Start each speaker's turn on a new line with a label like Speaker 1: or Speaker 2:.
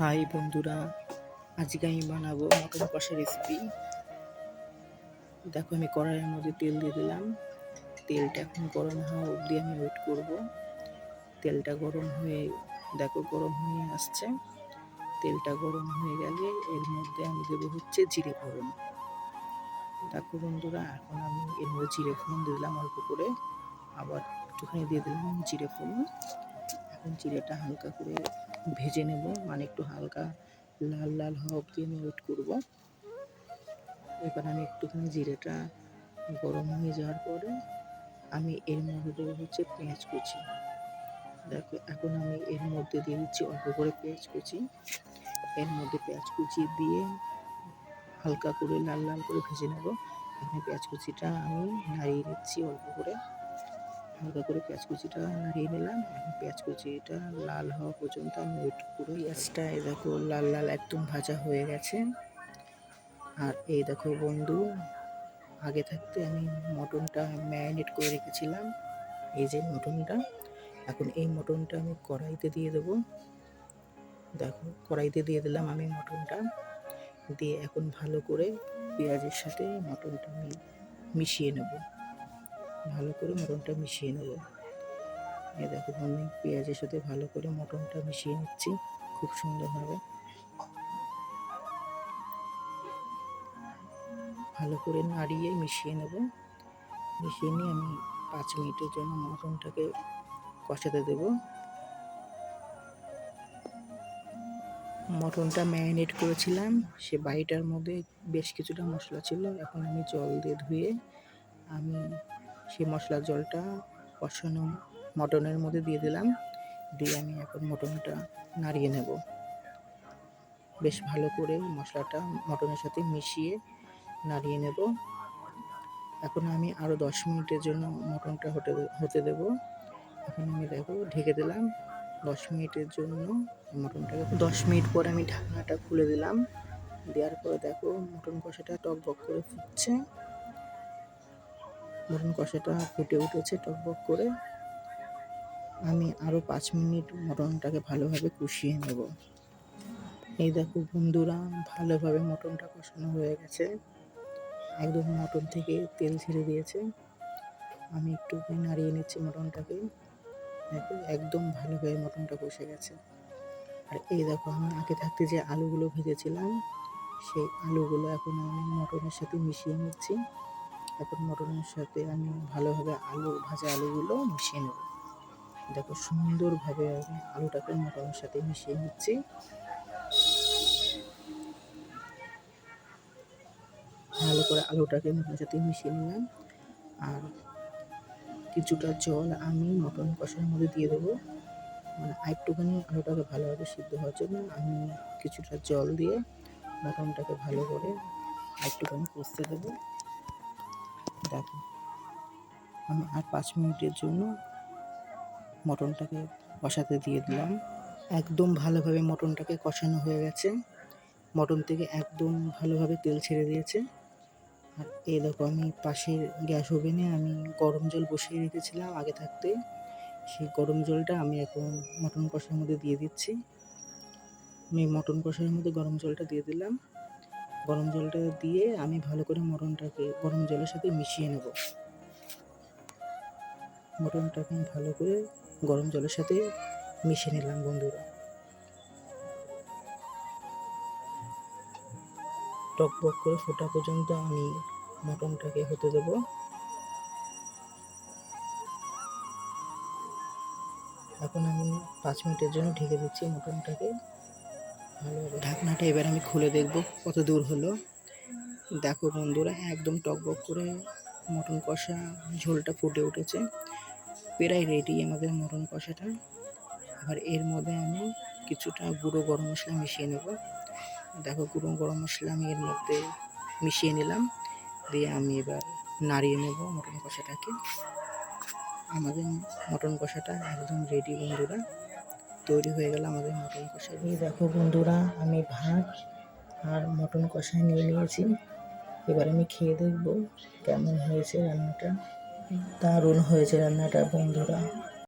Speaker 1: High বন্ধুরা, আজকে আমি বানাবো মটন কষা রেসিপি দেখো আমি কড়াইয়ের মধ্যে তেল দিয়ে দিলাম। তেলটা এখন গরম হওয়া অবধি আমি ওয়েট করব। তেলটা গরম হয়ে, দেখো গরম হয়ে আসছে। তেলটা গরম হয়ে গেলে এর মধ্যে আমি দেবো হচ্ছে জিরে ফোড়ন। দেখো বন্ধুরা, এখন আমি এর মধ্যে জিরে ফোড়ন দিলাম অল্প করে। আবার একটুখানি দিয়ে দিলাম জিরে ফোড়ন। এখন জিরেটা হালকা করে ভেজে নেব। মানে একটু হালকা লাল লাল হওয়া অবধি আমি ওয়েট করব। এবার আমি একটুখানি জিরেটা গরম হয়ে যাওয়ার পরে আমি এর মধ্যে দেবো হচ্ছে পেঁয়াজ কুচি। দেখো, এখন আমি এর মধ্যে দিয়ে দিচ্ছি অল্প করে পেঁয়াজ কুচি। এর মধ্যে পেঁয়াজ কুচি দিয়ে হালকা করে লাল লাল করে ভেজে নেব। এখানে পেঁয়াজ কুচিটা আমি নাড়িয়ে নিচ্ছি অল্প করে। হালকা করে পেঁয়াজ কুচিটা নাড়িয়ে নিলাম। পেঁয়াজ কুচিটা লাল হওয়া পর্যন্ত আমি ওয়েট করে পেঁয়াজটা, এই দেখো লাল লাল একদম ভাজা হয়ে গেছে। আর এই দেখো বন্ধু, আগে থাকতে আমি মটনটা ম্যারিনেট করে রেখেছিলাম। এই যে মটনটা, এখন এই মটনটা আমি কড়াইতে দিয়ে দেবো। দেখো কড়াইতে দিয়ে দিলাম আমি মটনটা। দিয়ে এখন ভালো করে পেঁয়াজের সাথে মটনটা আমি মিশিয়ে নেব। ভালো করে মটনটা মিশিয়ে নেব। এ দেখো আমি পেঁয়াজের সাথে ভালো করে মটনটা মিশিয়ে নিচ্ছি, খুব সুন্দরভাবে ভালো করে নাড়িয়ে মিশিয়ে নেব। মিশিয়ে নিয়ে আমি পাঁচ মিনিটের জন্য মটনটাকে কষাতে দেব। মটনটা ম্যারিনেট করেছিলাম, সে বাড়িটার মধ্যে বেশ কিছুটা মশলা ছিল, এখন আমি জল দিয়ে ধুয়ে আমি সেই মশলার জলটা কষানো মটনের মধ্যে দিয়ে দিলাম। দিয়ে আমি এখন মটনটা নাড়িয়ে নেব। বেশ ভালো করে মশলাটা মটনের সাথে মিশিয়ে নাড়িয়ে নেব। এখন আমি আরও দশ মিনিটের জন্য মটনটা হতে হতে দেবো। এখন আমি দেখো ঢেকে দিলাম। দশ মিনিটের জন্য মটনটাকে দশ মিনিট পর আমি ঢাকনাটা খুলে দিলাম। দেওয়ার পরে দেখো মটন কষাটা টকবক করে ফুটছে। মটন কষাটা ফুটে উঠেছে টকবক করে। আমি আরও পাঁচ মিনিট মটনটাকে ভালোভাবে কষিয়ে নেব। এই দেখো বন্ধুরা, ভালোভাবে মটনটা কষানো হয়ে গেছে। একদম মটন থেকে তেল ছেড়ে দিয়েছে। আমি একটু নাড়িয়ে নিচ্ছি মটনটাকে। দেখো, একদম ভালোভাবে মটনটা কষে গেছে। আর এই দেখো, আমি আগে থাকতে যে আলুগুলো ভেজেছিলাম, সেই আলুগুলো এখন আমি মটনের সাথে মিশিয়ে নিচ্ছি। এখন মটনের সাথে আমি ভালোভাবে আলু, ভাজা আলুগুলো মিশিয়ে নেব। দেখো সুন্দরভাবে আমি আলুটাকে মটনের সাথে মিশিয়ে নিচ্ছি। ভালো করে আলুটাকে মটনের সাথে মিশিয়ে নিলাম। আর কিছুটা জল আমি মটন কষার মধ্যে দিয়ে দেবো। মানে আরেকটুখানি আলুটাকে ভালোভাবে সিদ্ধ হওয়ার জন্য আমি কিছুটা জল দিয়ে মটনটাকে ভালো করে আরেকটুখানি কষতে দেবো। দেখো। আমি আর পাঁচ মিনিটের জন্য মটনটাকে কষাতে দিয়ে দিলাম। একদম ভালোভাবে মটনটাকে কষানো হয়ে গেছে। মটন থেকে একদম ভালোভাবে তেল ছেড়ে দিয়েছে। আর এই দেখো, আমি পাশের গ্যাস ওভেনে আমি গরম জল বসিয়ে রেখেছিলাম আগে থাকতে। সেই গরম জলটা আমি এখন মটন কষার মধ্যে দিয়ে দিচ্ছি। আমি মটন কষার মধ্যে গরম জলটা দিয়ে দিলাম। গরম জলটা দিয়ে আমি ভালো করে মটনটাকে গরম জলের সাথে মিশিয়ে নেব। মটনটাকে ভালো করে গরম জলের সাথে মিশিয়ে নিলাম, বন্ধুরা। টক বক করে ফোটা পর্যন্ত আমি মটনটাকে হতে দেবো। এখন আমি পাঁচ মিনিটের জন্য ঢেকে দিচ্ছি মটনটাকে ঢাকনাটা এবার আমি খুলে দেখব কত দূর হলো। দেখো বন্ধুরা, একদম টকবক করে মটন কষা ঝোলটা ফুটে উঠেছে। প্রায় রেডি আমাদের মটন কষাটা। এবার এর মধ্যে আমি কিছুটা গুঁড়ো গরম মশলা মিশিয়ে নেব। দেখো গুঁড়ো গরম মশলা আমি এর মধ্যে মিশিয়ে নিলাম। দিয়ে আমি এবার নাড়িয়ে নেব মটন কষাটাকে। আমাদের মটন কষাটা একদম রেডি বন্ধুরা। তৈরি হয়ে গেল আমাদের মটন কষা এই দেখো বন্ধুরা, আমি ভাত আর মটন কষা নিয়ে নিয়েছি। এবার আমি খেয়ে দেখব কেমন হয়েছে রান্নাটা। দারুণ হয়েছে রান্নাটা বন্ধুরা।